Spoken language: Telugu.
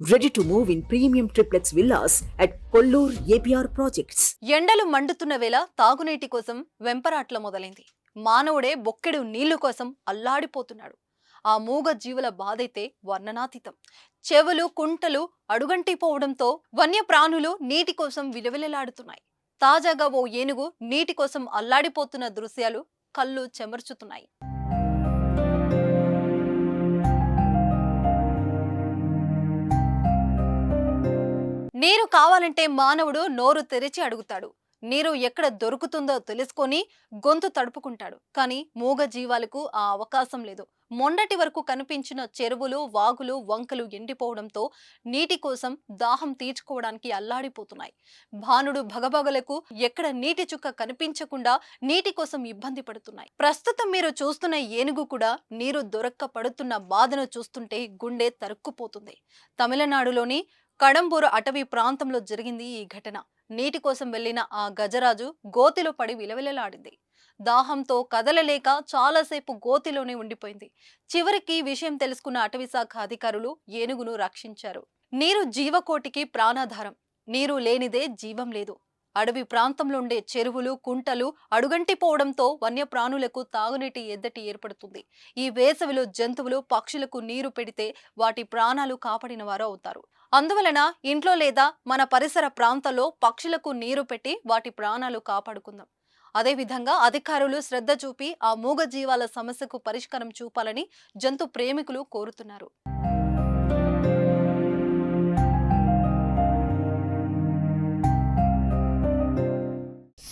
Ready to move in premium triplex villas at Kollur APR projects ఎండలు మండుతున్న వేళ తాగునీటి కోసం వెంపరాట్ల మొదలైంది. మానవుడే బొక్కెడు నీళ్ళు కోసం అల్లాడిపోతున్నాడు. ఆ మూగ జీవుల బాధైతే వర్ణనాతీతం. చెవులు కుంటలు అడుగంటిపోవడంతో వన్యప్రాణులు నీటి కోసం విలవిలలాడుతున్నాయి. తాజాగా ఓ ఏనుగు నీటి కోసం అల్లాడిపోతున్న దృశ్యాలు కళ్ళు చెమర్చుతున్నాయి. నీరు కావాలంటే మానవుడు నోరు తెరిచి అడుగుతాడు. నీరు ఎక్కడ దొరుకుతుందో తెలుసుకొని గొంతు తడుపుకుంటాడు. కానీ మూగ జీవాలకు ఆ అవకాశం లేదు. మొన్నటి వరకు కనిపించిన చెరువులు వాగులు వంకలు ఎండిపోవడంతో నీటి కోసం దాహం తీర్చుకోవడానికి అల్లాడిపోతున్నాయి. భానుడు భగభగలకు ఎక్కడ నీటి చుక్క కనిపించకుండా నీటి కోసం ఇబ్బంది పడుతున్నాయి. ప్రస్తుతం మీరు చూస్తున్న ఏనుగు కూడా నీరు దొరక్క పడుతున్న బాధను చూస్తుంటే గుండె తరుక్కుపోతుంది. తమిళనాడులోని కడంబూరు అటవీ ప్రాంతంలో జరిగింది ఈ ఘటన. నీటి కోసం వెళ్ళిన ఆ గజరాజు గోతిలో పడి విలవిలలాడింది. దాహంతో కదలలేక చాలాసేపు గోతిలోనే ఉండిపోయింది. చివరికి విషయం తెలుసుకున్న అటవీ శాఖ అధికారులు ఏనుగును రక్షించారు. నీరు జీవకోటికి ప్రాణాధారం. నీరు లేనిదే జీవం లేదు. అడవి ప్రాంతంలో ఉండే చెరువులు కుంటలు అడుగంటిపోవడంతో వన్యప్రాణులకు తాగునీటి ఎద్దటి ఏర్పడుతుంది. ఈ వేసవిలో జంతువులు పక్షులకు నీరు పెడితే వాటి ప్రాణాలు కాపాడిన వారు అవుతారు. అందువలన ఇంట్లో లేదా మన పరిసర ప్రాంతాల్లో పక్షులకు నీరు పెట్టి వాటి ప్రాణాలు కాపాడుకుందాం. అదేవిధంగా అధికారులు శ్రద్ధ చూపి ఆ మూగ జీవాల సమస్యకు పరిష్కారం చూపాలని జంతు ప్రేమికులు కోరుతున్నారు.